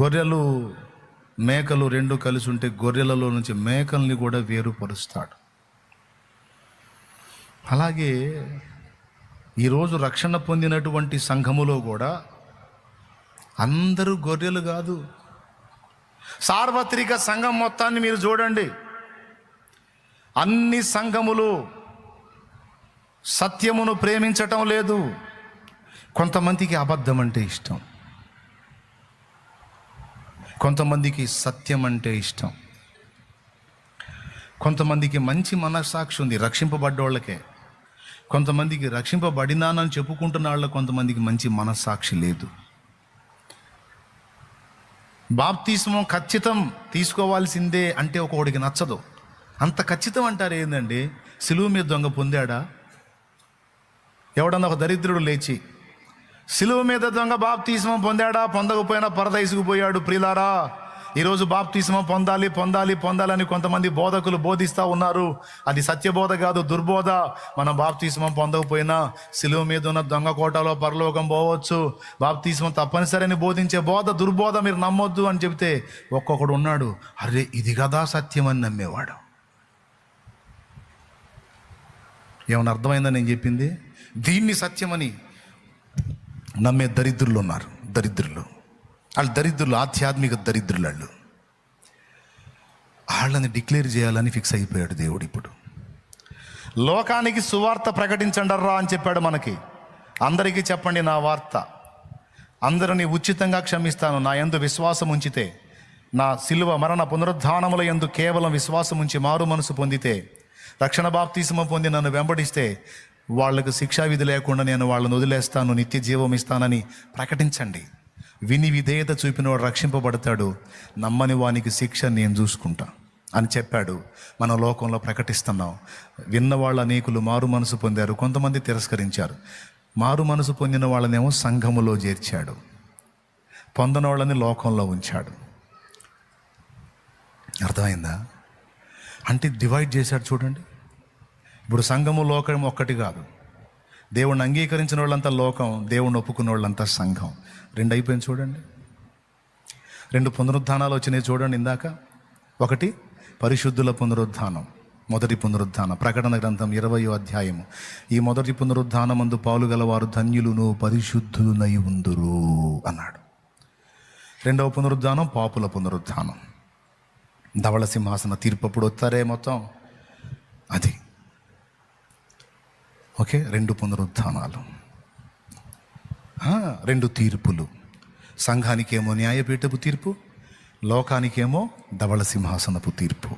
గొర్రెలు మేకలు రెండు కలిసి ఉంటే గొర్రెలలో నుంచి మేకల్ని కూడా వేరుపరుస్తాడు. అలాగే ఈరోజు రక్షణ పొందినటువంటి సంఘములో కూడా అందరూ గొర్రెలు కాదు. సార్వత్రిక సంఘం మొత్తాన్ని మీరు చూడండి. అన్ని సంఘములు సత్యమును ప్రేమించటం లేదు. కొంతమందికి అబద్ధం అంటే ఇష్టం. కొంతమందికి సత్యం అంటే ఇష్టం. కొంతమందికి మంచి మనస్సాక్షి ఉంది రక్షింపబడ్డోళ్ళకే. కొంతమందికి రక్షింపబడినానని చెప్పుకుంటున్న వాళ్ళ కొంతమందికి మంచి మనస్సాక్షి లేదు. బాప్తీసం ఖచ్చితం తీసుకోవాల్సిందే అంటే ఒకడికి నచ్చదు. అంత ఖచ్చితం అంటారు ఏందండి? సిలువు మీద దొంగ పొందాడా? ఎవడన్నా ఒక దరిద్రుడు లేచి సిలువ మీద దొంగ బాప్తీసమం పొందాడా? పొందకపోయినా పరదైసుకుపోయాడు ప్రిలారా. ఈరోజు బాప్తీసమం పొందాలి పొందాలి పొందాలని కొంతమంది బోధకులు బోధిస్తూ ఉన్నారు. అది సత్యబోధ కాదు దుర్బోధ. మనం బాప్తీసమం పొందకపోయినా సిలువ మీద ఉన్న దొంగ కోటలో పరలోకం పోవచ్చు. బాప్తీసమం తప్పనిసరిని బోధించే బోధ దుర్బోధ మీరు నమ్మొద్దు అని చెబితే ఒక్కొక్కడు ఉన్నాడు. అరే ఇది కదా సత్యం అని నమ్మేవాడు. ఏమైనా అర్థమైందా నేను చెప్పింది? దీన్ని సత్యమని నమ్మే దరిద్రులు ఉన్నారు దరిద్రులు. వాళ్ళు దరిద్రులు ఆధ్యాత్మిక దరిద్రులు వాళ్ళు. వాళ్ళని డిక్లేర్ చేయాలని ఫిక్స్ అయిపోయాడు దేవుడు ఇప్పుడు. లోకానికి సువార్త ప్రకటించండర్రా అని చెప్పాడు మనకి. అందరికీ చెప్పండి నా వార్త. అందరినీ ఉచితంగా క్షమిస్తాను నా యందు విశ్వాసం ఉంచితే నా సిలువ మరణ పునరుద్ధానముల యందు కేవలం విశ్వాసం ఉంచి మారు మనసు పొందితే రక్షణ బాప్తీసమ పొంది నన్ను వెంబడిస్తే వాళ్ళకు శిక్షా విధి లేకుండా నేను వాళ్ళని వదిలేస్తాను నిత్య జీవం ఇస్తానని ప్రకటించండి. విని విధేయత చూపినవాడు రక్షింపబడతాడు. నమ్మని వానికి శిక్ష నేను చూసుకుంటా అని చెప్పాడు. మన లోకంలో ప్రకటిస్తున్నాం. విన్నవాళ్ళ అనేకులు మారు మనసు పొందారు. కొంతమంది తిరస్కరించారు. మారు మనసు పొందిన వాళ్ళనేమో సంఘములో చేర్చాడు. పొందన వాళ్ళని లోకంలో ఉంచాడు. అర్థమైందా? అంటే డివైడ్ చేశాడు చూడండి. ఇప్పుడు సంఘము లోకం ఒక్కటి కాదు. దేవుణ్ణి అంగీకరించిన వాళ్ళంతా లోకం దేవుణ్ణి ఒప్పుకున్న వాళ్ళంతా సంఘం. రెండు అయిపోయింది చూడండి. రెండు పునరుద్ధానాలు వచ్చినాయి చూడండి ఇందాక. ఒకటి పరిశుద్ధుల పునరుద్ధానం. మొదటి పునరుద్ధానం. ప్రకటన గ్రంథం ఇరవయో అధ్యాయము. ఈ మొదటి పునరుద్ధానమందు పాలు గలవారు ధన్యులును పరిశుద్ధులునై ఉందురు అన్నాడు. రెండవ పునరుద్ధానం పాపుల పునరుద్ధానం. ధవళ సింహాసన తీర్పు అప్పుడు వస్తారే మొత్తం? అది. ఓకే రెండు పునరుద్ధానాలు. రెండు తీర్పులు. సంఘానికేమో న్యాయపీఠపు తీర్పు లోకానికేమో ధవళ సింహాసనపు తీర్పు.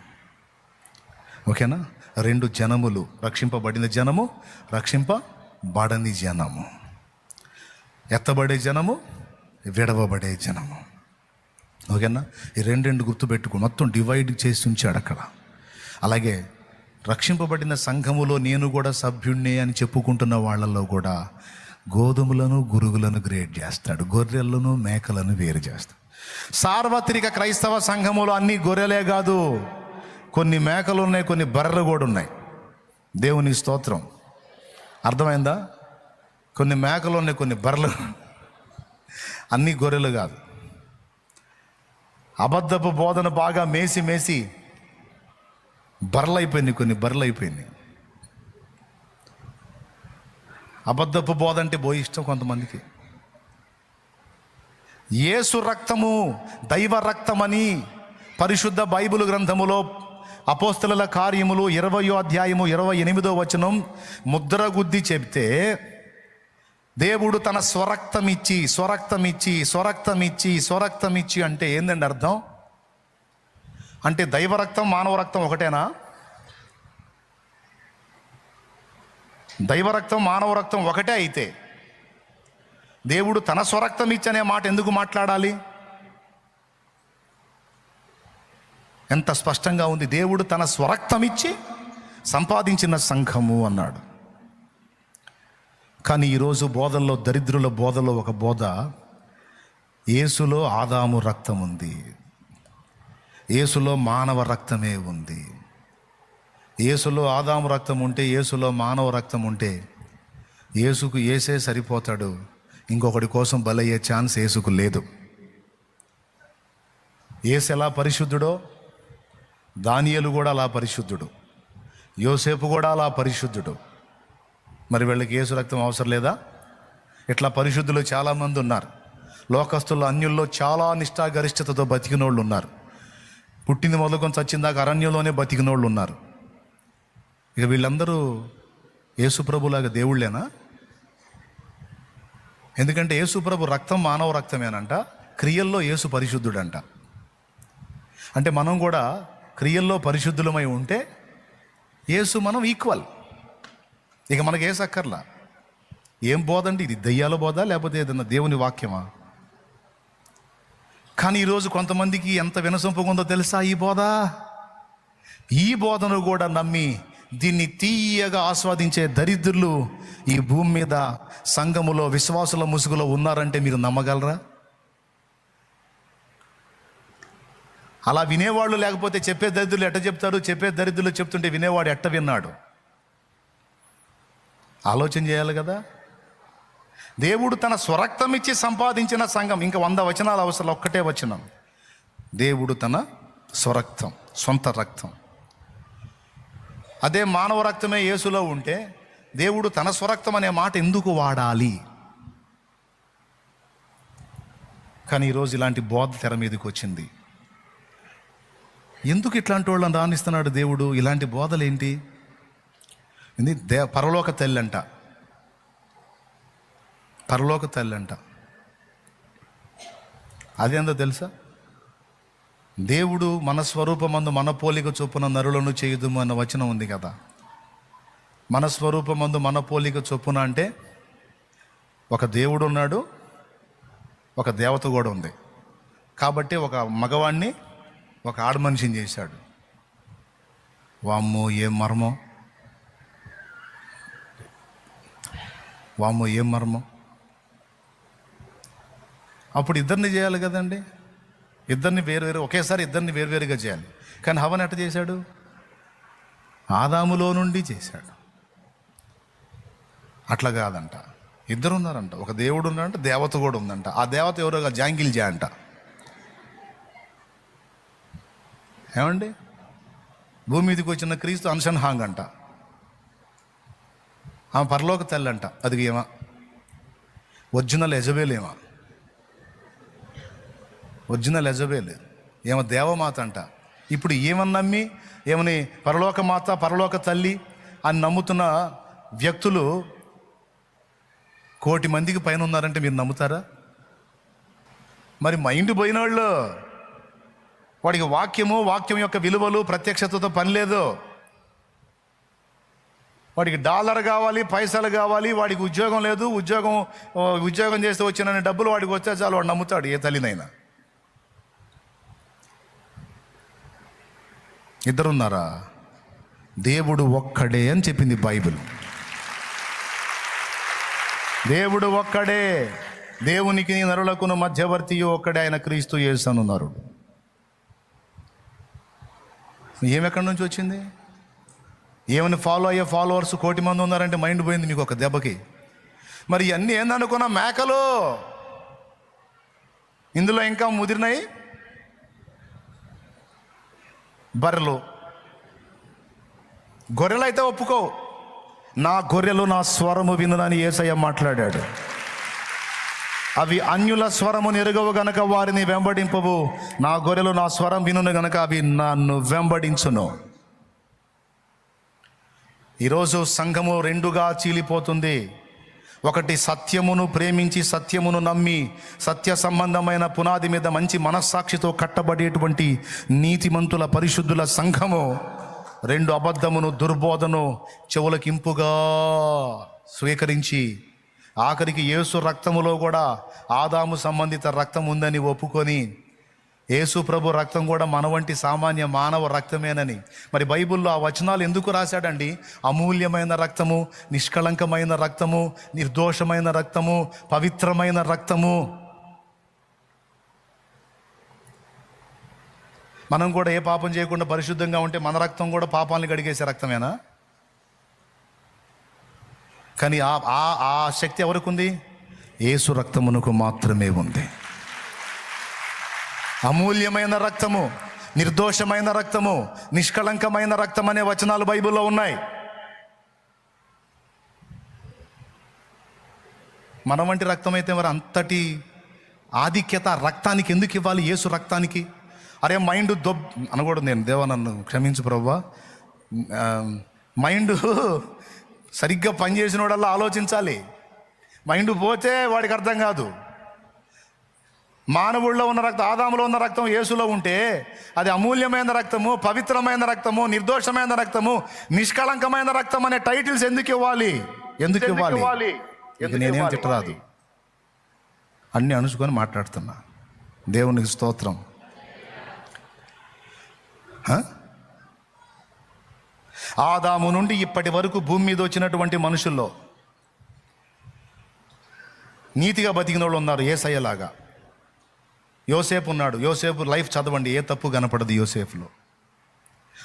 ఓకేనా? రెండు జనములు రక్షింపబడిన జనము రక్షింపబడని జనము. ఎత్తబడే జనము విడవబడే జనము. ఓకేనా? ఈ రెండు రెండు గుర్తుపెట్టుకో మొత్తం డివైడ్ చేసి ఉంచాడు అక్కడ. అలాగే రక్షింపబడిన సంఘములో నేను కూడా సభ్యుణ్ణే అని చెప్పుకుంటున్న వాళ్ళల్లో కూడా గోధుమలను గురుగులను గ్రేడ్ చేస్తాడు. గొర్రెలను మేకలను వేరు చేస్తాడు. సార్వత్రిక క్రైస్తవ సంఘములో అన్ని గొర్రెలే కాదు కొన్ని మేకలు ఉన్నాయి కొన్ని బర్రెలు కూడా ఉన్నాయి. దేవుని స్తోత్రం. అర్థమైందా? కొన్ని మేకలు ఉన్నాయి కొన్ని బర్రెలు. అన్ని గొర్రెలు కాదు. అబద్ధపు బోధన బాగా మేసి మేసి బర్రలైపోయింది కొన్ని బర్రలైపోయింది. అబద్ధపు బోధ అంటే బో ఇష్టం కొంతమందికి. యేసు రక్తము దైవ రక్తమని పరిశుద్ధ బైబిల్ గ్రంథములో అపోస్తల కార్యములు ఇరవయో అధ్యాయము ఇరవై ఎనిమిదో వచనం ముద్రగుద్ది చెబితే దేవుడు తన స్వరక్తమిచ్చి స్వరక్తమిచ్చి స్వరక్తమిచ్చి స్వరక్తమిచ్చి స్వరక్తం ఇచ్చి అంటే ఏందండి అర్థం? అంటే దైవ రక్తం మానవ రక్తం ఒకటేనా? దైవ రక్తం మానవ రక్తం ఒకటే అయితే దేవుడు తన స్వరక్తం ఇచ్చనే మాట ఎందుకు మాట్లాడాలి? ఎంత స్పష్టంగా ఉంది. దేవుడు తన స్వరక్తం ఇచ్చి సంపాదించిన సంఘము అన్నాడు. కానీ ఈరోజు బోధల్లో దరిద్రుల బోధలో ఒక బోధ యేసులో ఆదాము రక్తం ఉంది యేసులో మానవ రక్తమే ఉంది. యేసులో ఆదాము రక్తం ఉంటే యేసులో మానవ రక్తం ఉంటే యేసుకు ఏసే సరిపోతాడు. ఇంకొకటి కోసం బలయ్యే ఛాన్స్ యేసుకు లేదు. ఏసు ఎలా పరిశుద్ధుడో? దానియలు కూడా అలా పరిశుద్ధుడు. యోసేపు కూడా అలా పరిశుద్ధుడు. మరి వీళ్ళకి ఏసు రక్తం అవసరం లేదా? ఇట్లా పరిశుద్ధులు చాలామంది ఉన్నారు. లోకస్తుల అన్యుల్లో చాలా నిష్ఠాగరిష్టతతో బతికినోళ్ళు ఉన్నారు. పుట్టింది మొదలుకొని చచ్చిందాక అరణ్యంలోనే బతికినోళ్ళు ఉన్నారు. ఇక వీళ్ళందరూ యేసుప్రభులాగా దేవుళ్ళేనా? ఎందుకంటే యేసుప్రభు రక్తం మానవ రక్తమేనంట క్రియల్లో యేసు పరిశుద్ధుడంట. అంటే మనం కూడా క్రియల్లో పరిశుద్ధులమై ఉంటే యేసు మనం ఈక్వల్. ఇక మనకి ఏ సక్కర్లా? ఏం బోధండి? ఇది దయ్యాల బోధ లేకపోతే ఏదన్నా దేవుని వాక్యమా? కానీ ఈరోజు కొంతమందికి ఎంత వినసొంపుగా ఉందో తెలుసా ఈ బోధ? ఈ బోధను కూడా నమ్మి దీన్ని తీయగా ఆస్వాదించే దరిద్రులు ఈ భూమి మీద సంఘములో విశ్వాసుల ముసుగులో ఉన్నారంటే మీరు నమ్మగలరా? అలా వినేవాళ్ళు లేకపోతే చెప్పే దరిద్రులు ఎట్ట చెప్తారు? చెప్పే దరిద్రులు చెప్తుంటే వినేవాడు ఎట్ట విన్నాడు? ఆలోచన చేయాలి కదా? దేవుడు తన స్వరక్తం ఇచ్చి సంపాదించిన సంఘం. ఇంకా వంద వచనాలు అవసరం ఒక్కటే వచనం. దేవుడు తన స్వరక్తం సొంత రక్తం. అదే మానవ రక్తమే యేసులో ఉంటే దేవుడు తన స్వరక్తం అనే మాట ఎందుకు వాడాలి? కానీ ఈరోజు ఇలాంటి బోధ తెర మీదకి వచ్చింది. ఎందుకు ఇట్లాంటి వాళ్ళని రాణిస్తున్నాడు దేవుడు? ఇలాంటి బోధలు ఏంటి ఇది దే పరలోక తల్లి అంట పరలోక తల్లి అంట. అదేందో తెలుసా? దేవుడు మన స్వరూపమందు మన పోలిక చొప్పున నరులను చేయుదుము అన్న వచనం ఉంది కదా. మన స్వరూపమందు మన పోలిక చొప్పున అంటే ఒక దేవుడు ఉన్నాడు ఒక దేవత కూడా ఉంది. కాబట్టి ఒక మగవాణ్ణి ఒక ఆడమనిషిని చేశాడు. వామ్మో ఏం మర్మం? వామ్మో ఏం మర్మం? అప్పుడు ఇద్దరిని చేయాలి కదండి. ఇద్దరిని వేరు వేరు ఒకేసారి ఇద్దరిని వేరువేరుగా చేయాలి. కానీ హవన్ ఎట్ట చేశాడు? ఆదాములో నుండి చేశాడు. అట్లా కాదంట. ఇద్దరు ఉన్నారంట ఒక దేవుడు ఉన్నాడంట దేవత కూడా ఉందంట. ఆ దేవత ఎవరో జాంగిల్ జా అంట. ఏమండి? భూమి మీదకి వచ్చిన క్రీస్తు అన్షన్ హాంగ్ అంట. ఆమె పరలోక తల్లి అంట. అది ఏమా ఒరిజినల్ ఎజబేల్ ఏమా ఒరిజినల్ ఎజబేల్ ఏమో దేవమాత అంట. ఇప్పుడు ఏమని నమ్మి ఏమని పరలోక మాత పరలోక తల్లి అని నమ్ముతున్న వ్యక్తులు కోటి మందికి పైన ఉన్నారంటే మీరు నమ్ముతారా? మరి మైండ్ పోయిన వాళ్ళు వాడికి వాక్యము వాక్యం యొక్క విలువలు ప్రత్యక్షతతో పని లేదు. వాడికి డాలర్ కావాలి పైసలు కావాలి వాడికి ఉద్యోగం లేదు ఉద్యోగం ఉద్యోగం చేస్తే వచ్చిన డబ్బులు వాడికి వస్తే చాలు వాడు నమ్ముతాడు ఏ తల్లినైనా. ఇద్దరున్నారా? దేవుడు ఒక్కడే అని చెప్పింది బైబిల్. దేవుడు ఒక్కడే. దేవునికి నరులకును మధ్యవర్తి ఒక్కడే ఆయన క్రీస్తు యేసనున్నారు ఏమెక్కడి నుంచి వచ్చింది? ఏమని ఫాలో అయ్యే ఫాలోవర్స్ కోటి మంది ఉన్నారంటే మైండ్ పోయింది మీకు ఒక దెబ్బకి. మరి ఇవన్నీ ఏందనుకున్నా మేకలు? ఇందులో ఇంకా ముదిరినాయి? బర్రెలు. గొర్రెలు అయితే ఒప్పుకో నా గొర్రెలు నా స్వరము వినునని ఏసయ్య మాట్లాడాడు. అవి అన్యుల స్వరము నెరుగవు గనక వారిని వెంబడింపవు. నా గొర్రెలు నా స్వరం వినును గనక అవి నన్ను వెంబడించును. ఈరోజు సంఘము రెండుగా చీలిపోతుంది. ఒకటి సత్యమును ప్రేమించి సత్యమును నమ్మి సత్య సంబంధమైన పునాది మీద మంచి మనస్సాక్షితో కట్టబడేటువంటి నీతిమంతుల పరిశుద్ధుల సంఘము రెండు అబద్ధమును దుర్బోధను చెవులకింపుగా స్వీకరించి ఆఖరికి యేసు రక్తములో కూడా ఆదాము సంబంధిత రక్తం ఉందని ఒప్పుకొని యేసు ప్రభు రక్తం కూడా మన వంటి సామాన్య మానవ రక్తమేనని. మరి బైబిల్లో ఆ వచనాలు ఎందుకు రాశాడండి? అమూల్యమైన రక్తము నిష్కళంకమైన రక్తము నిర్దోషమైన రక్తము పవిత్రమైన రక్తము. మనం కూడా ఏ పాపం చేయకుండా పరిశుద్ధంగా ఉంటే మన రక్తం కూడా పాపాలను గడిగేసే రక్తమేనా? కానీ ఆ ఆ ఆ శక్తి ఎవరికి ఉంది? ఏసు రక్తమునకు మాత్రమే ఉంది. అమూల్యమైన రక్తము నిర్దోషమైన రక్తము నిష్కళంకమైన రక్తం అనే వచనాలు బైబిల్లో ఉన్నాయి. మన వంటి రక్తం అయితే మరి అంతటి ఆధిక్యత రక్తానికి ఎందుకు ఇవ్వాలి? యేసు రక్తానికి? అరే మైండ్ దొబ్ అనకూడదు నేను దేవా నన్ను క్షమించు ప్రవ్వా. మైండ్ సరిగ్గా పనిచేసినోడల్లా ఆలోచించాలి. మైండ్ పోతే వాడికి అర్థం కాదు. మానవుల్లో ఉన్న రక్తం ఆదాములో ఉన్న రక్తం యేసులో ఉంటే అది అమూల్యమైన రక్తము పవిత్రమైన రక్తము నిర్దోషమైన రక్తము నిష్కళంకమైన రక్తం అనే టైటిల్స్ ఎందుకు ఇవ్వాలి? ఎందుకు ఇవ్వాలి? నేనేం తిట్టరాదు. అన్ని అణుచుకొని మాట్లాడుతున్నా. దేవునికి స్తోత్రం? ఆదాము నుండి ఇప్పటి వరకు భూమి మీద వచ్చినటువంటి మనుషుల్లో నీతిగా బతికిన వాళ్ళు ఉన్నారు ఏసయ్యలాగా. యోసేపు ఉన్నాడు. యోసేపు లైఫ్ చదవండి. ఏ తప్పు కనపడదు యోసేఫ్లో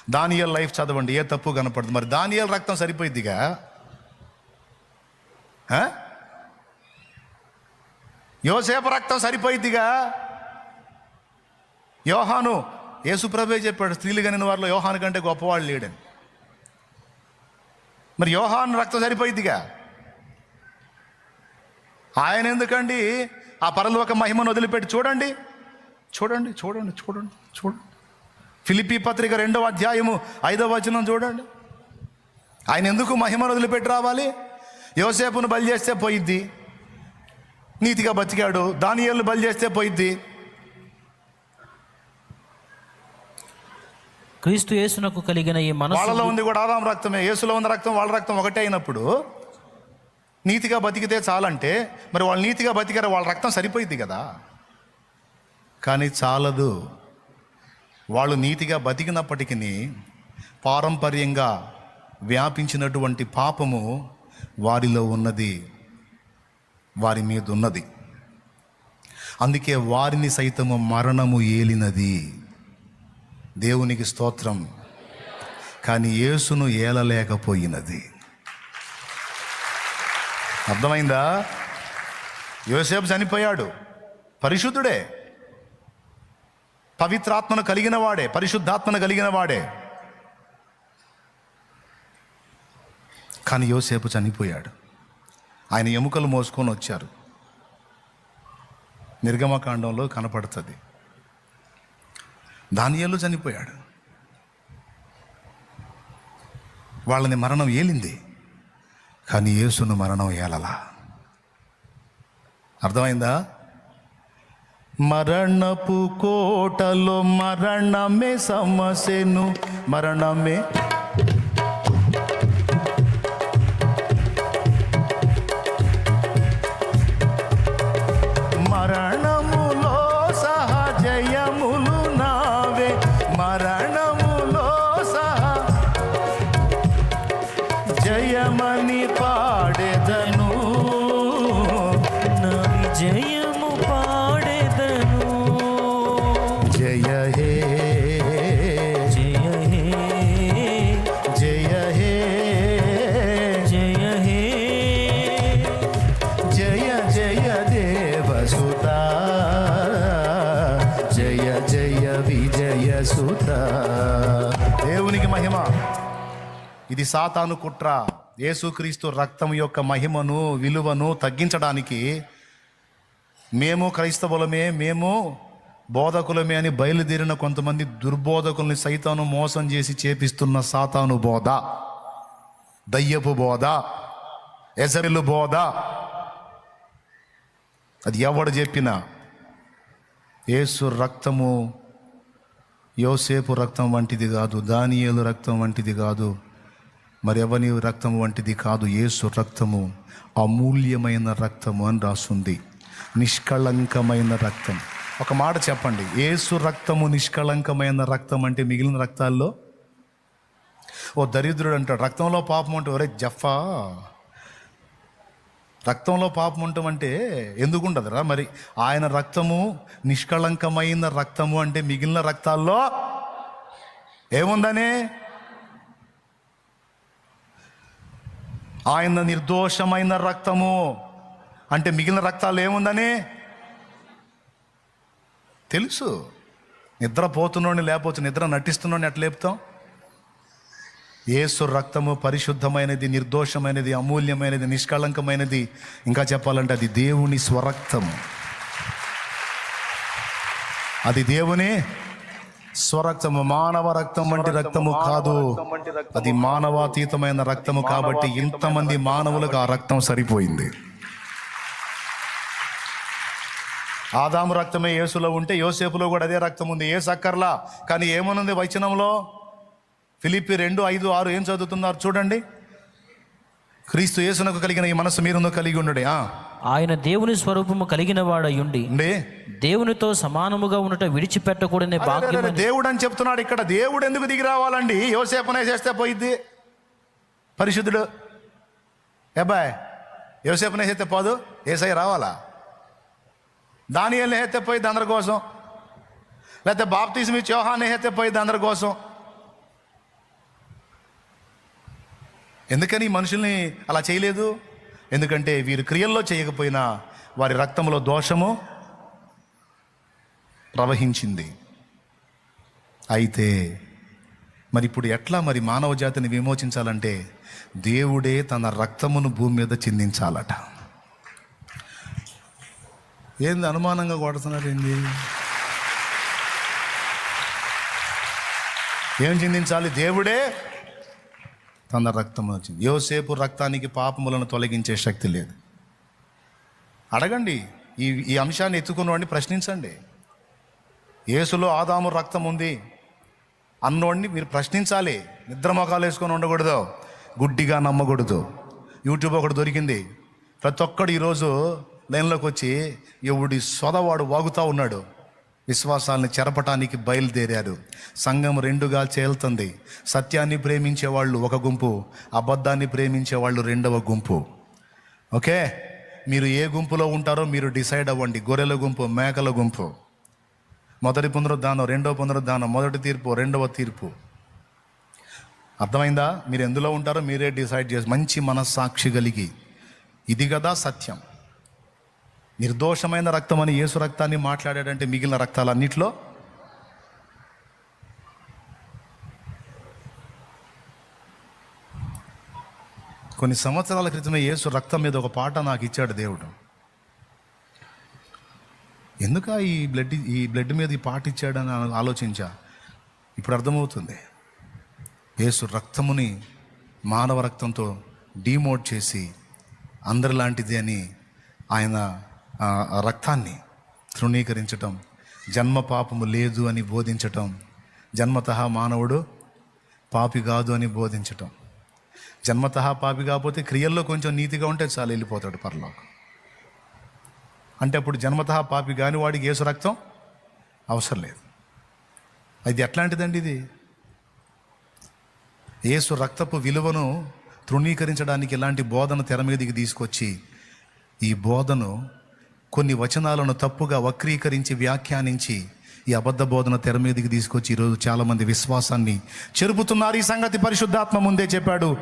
దానియల్ లైఫ్ చదవండి. ఏ తప్పు కనపడదు. మరి దానియల్ రక్తం సరిపోయిద్దిగా? ఆ? యోసేపు రక్తం సరిపోయిద్దిగా? యోహాను యేసుప్రభే చెప్పాడు స్త్రీలు కనిన వారిలో యోహాను కంటే గొప్పవాళ్ళు లేడని. మరి యోహాను రక్తం సరిపోయిద్దిగా? ఆయన ఎందుకండి? ఆ పరలోక మహిమను వదిలిపెట్టి చూడండి. చూడండి చూడండి చూడండి చూడండి. ఫిలిపి పత్రిక రెండవ అధ్యాయము ఐదవ వచనం చూడండి. ఆయన ఎందుకు మహిమను వదిలిపెట్టి రావాలి? యోసేపును బలి చేస్తే పోయిద్ది. నీతిగా బతికాడు. దానియేలు బలి చేస్తే పోయిద్ది. క్రీస్తు యేసునకు కలిగిన ఈ మనసు వాళ్ళలో ఉంది కూడా ఆదాం రక్తమే. యేసులో ఉన్న రక్తం వాళ్ళ రక్తం ఒకటే అయినప్పుడు నీతిగా బతికితే చాలంటే మరి వాళ్ళు నీతిగా బతికారు వాళ్ళ రక్తం సరిపోయింది కదా? కానీ చాలదు. వాళ్ళు నీతిగా బతికినప్పటికీ పారంపర్యంగా వ్యాపించినటువంటి పాపము వారిలో ఉన్నది. వారి మీద ఉన్నది అందుకే వారిని సైతము మరణము ఏలినది. దేవునికి స్తోత్రం. కానీ యేసును ఏలలేకపోయినది. అర్థమైందా? యోసేపు చనిపోయాడు. పరిశుద్ధుడే. పవిత్రాత్మను కలిగిన వాడే పరిశుద్ధాత్మను కలిగిన వాడే. కానీ యోసేపు చనిపోయాడు. ఆయన ఎముకలు మోసుకొని వచ్చారు. నిర్గమకాండంలో కనపడుతుంది. దానియలు చనిపోయాడు. వాళ్ళని మరణం ఏలింది. కానీ యేసును మరణం ఏలలా. అర్థమైందా? మరణపు కోటలో మరణమే సమస్యను. మరణమే ఇది సాతాను కుట్ర. యేసుక్రీస్తు రక్తం యొక్క మహిమను విలువను తగ్గించడానికి మేము క్రైస్తవులమే మేము బోధకులమే అని బయలుదేరిన కొంతమంది దుర్బోధకుల్ని సైతాను మోసం చేసి చేపిస్తున్న సాతాను బోధ దయ్యపు బోధ ఎజరెలు బోధ. అది ఎవడు చెప్పినా యేసు రక్తము యోసేపు రక్తం వంటిది కాదు దానియేలు రక్తం వంటిది కాదు. మరి ఎవని రక్తం వంటిది కాదు ఏసు రక్తము. అమూల్యమైన రక్తము అని రాస్తుంది నిష్కళంకమైన రక్తం. ఒక మాట చెప్పండి. ఏసు రక్తము నిష్కళంకమైన రక్తం అంటే మిగిలిన రక్తాల్లో? ఓ దరిద్రుడు అంటాడు రక్తంలో పాపం అంటే ఒరే జఫా రక్తంలో పాపం ఉండటం అంటే ఎందుకు ఉండదురా మరి? ఆయన రక్తము నిష్కళంకమైన రక్తము అంటే మిగిలిన రక్తాల్లో? ఏముందనే? ఆయన నిర్దోషమైన రక్తము. అంటే మిగిలిన రక్తాలు ఏముందని? తెలుసు. నిద్రపోతున్నోడిని లేకపోతే నిద్ర నటిస్తున్నోడిని ఎట్లా లేపుతాం? ఏసు రక్తము పరిశుద్ధమైనది నిర్దోషమైనది అమూల్యమైనది నిష్కళంకమైనది. ఇంకా చెప్పాలంటే అది దేవుని స్వరక్తము అది దేవుని స్వరక్తము మానవ రక్తం వంటి రక్తము కాదు. అది మానవాతీతమైన రక్తము కాబట్టి ఇంతమంది మానవులకు ఆ రక్తం సరిపోయింది. ఆదాము రక్తమే యేసులో ఉంటే యోసేపులో కూడా అదే రక్తం ఉంది. ఏ సక్కర్లా? కానీ ఏమనుంది వచనంలో? ఫిలిప్పి రెండు ఐదు ఆరు ఏం చదువుతున్నారు చూడండి. క్రీస్తు యేసునకు కలిగిన ఈ మనసు మీరును కలిగి ఉండు ఆ. ఆయన దేవుని స్వరూపము కలిగిన వాడయుండి దేవునితో సమానముగా ఉండట విడిచిపెట్టకూడని భాగ్యం దేవుడు అని చెప్తున్నాడు ఇక్కడ. దేవుడు ఎందుకు దిగి రావాలండి? యోసేపునే చేస్తే పోయిద్ది. పరిశుద్ధుడు. ఏబాయ్ యోసేపునే చేస్తే పోదు? ఏసై రావాలా? దానియల్ని హెత్తే పోయిద్ది అందరి కోసం? లేకపోతే బాప్తీసం ఇచ్చి యోహాన్ని హెత్తే పోయిద్ది అందరి కోసం? ఎందుకని మనుషుల్ని అలా చేయలేదు? ఎందుకంటే వీరు క్రియల్లో చేయకపోయినా వారి రక్తంలో దోషము ప్రవహించింది. అయితే మరి ఇప్పుడు ఎట్లా మరి మానవ జాతిని విమోచించాలంటే దేవుడే తన రక్తమును భూమి మీద చిందించాలట. ఏంది అనుమానంగా కొడుతున్నారు ఏంది? ఏం చిందించాలి? దేవుడే తన రక్తం వచ్చింది. యోసేపు రక్తానికి పాపములను తొలగించే శక్తి లేదు. అడగండి ఈ ఈ అంశాన్ని ఎత్తుకున్నవాడిని ప్రశ్నించండి. యేసులో ఆదాము రక్తం ఉంది అన్నోడిని మీరు ప్రశ్నించాలి. నిద్ర మొఖాలు వేసుకొని ఉండకూడదు గుడ్డిగా నమ్మకూడదు. యూట్యూబ్ ఒకటి దొరికింది. ప్రతి ఒక్కడు ఈరోజు లైన్లోకి వచ్చి ఎవడి సొదవాడు వాగుతూ ఉన్నాడు. విశ్వాసాలను చెరపటానికి బయలుదేరారు. సంఘం రెండుగా చేలుతుంది సత్యాన్ని ప్రేమించే వాళ్ళు ఒక గుంపు అబద్ధాన్ని ప్రేమించే వాళ్ళు రెండవ గుంపు. ఓకే? మీరు ఏ గుంపులో ఉంటారో మీరు డిసైడ్ అవ్వండి. గొర్రెల గుంపు మేకల గుంపు. మొదటి పునరుద్ధానం రెండవ పునరుద్ధానం మొదటి తీర్పు రెండవ తీర్పు. అర్థమైందా? మీరు ఎందులో ఉంటారో మీరే డిసైడ్ చేసి మంచి మనస్సాక్షి కలిగి. ఇది కదా సత్యం. నిర్దోషమైన రక్తం అని యేసు రక్తాన్ని మాట్లాడాడంటే మిగిలిన రక్తాలన్నిట్లో కొన్ని సంవత్సరాల క్రితమే యేసు రక్తం మీద ఒక పాట నాకు ఇచ్చాడు దేవుడు. ఎందుక ఈ బ్లడ్ ఈ బ్లడ్ మీద ఈ పాట ఇచ్చాడని ఆలోచించా? ఇప్పుడు అర్థమవుతుంది. యేసు రక్తముని మానవ రక్తంతో డీమోట్ చేసి అందరిలాంటిది అని ఆయన రక్తాన్ని తృణీకరించటం జన్మ పాపము లేదు అని బోధించటం జన్మతః మానవుడు పాపి కాదు అని బోధించటం. జన్మతః పాపి కాకపోతే క్రియల్లో కొంచెం నీతిగా ఉంటే చాలు వెళ్ళిపోతాడు పరలోకం. అంటే అప్పుడు జన్మతః పాపి కాని వాడికి యేసు రక్తం అవసరం లేదు. అది ఎట్లాంటిదండి ఇది? యేసు రక్తపు విలువను తృణీకరించడానికి ఇలాంటి బోధన తెర మీదకి తీసుకొచ్చి ఈ బోధను కొన్ని వచనాలను తప్పుగా వక్రీకరించి వ్యాఖ్యానించి ఈ అబద్ధ బోధన తెర మీదకి తీసుకొచ్చి ఈరోజు చాలామంది విశ్వాసాన్ని చెరుపుతున్నారు. ఈ సంగతి పరిశుద్ధాత్మ ముందే చెప్పాడు.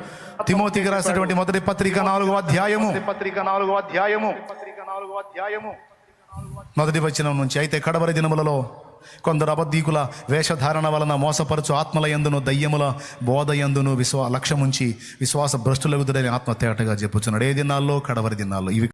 తిమోతికి రాసినటువంటి మొదటి పత్రిక నాలుగో అధ్యాయము. పత్రిక నాలుగో అధ్యాయము పత్రిక నాలుగో అధ్యాయము మొదటి వచనం నుంచి అయితే కడవరి దినములలో కొందరు అబద్ధీకుల వేషధారణ వలన మోసపరచు ఆత్మల యందును దయ్యముల బోధ యందును విశ్వా లక్ష్యముంచి విశ్వాస భ్రష్టుల విధుడని ఆత్మ తేటగా చెప్పుచున్నాడు. ఏ దినాల్లో? కడవరి దినాల్లో. ఇవి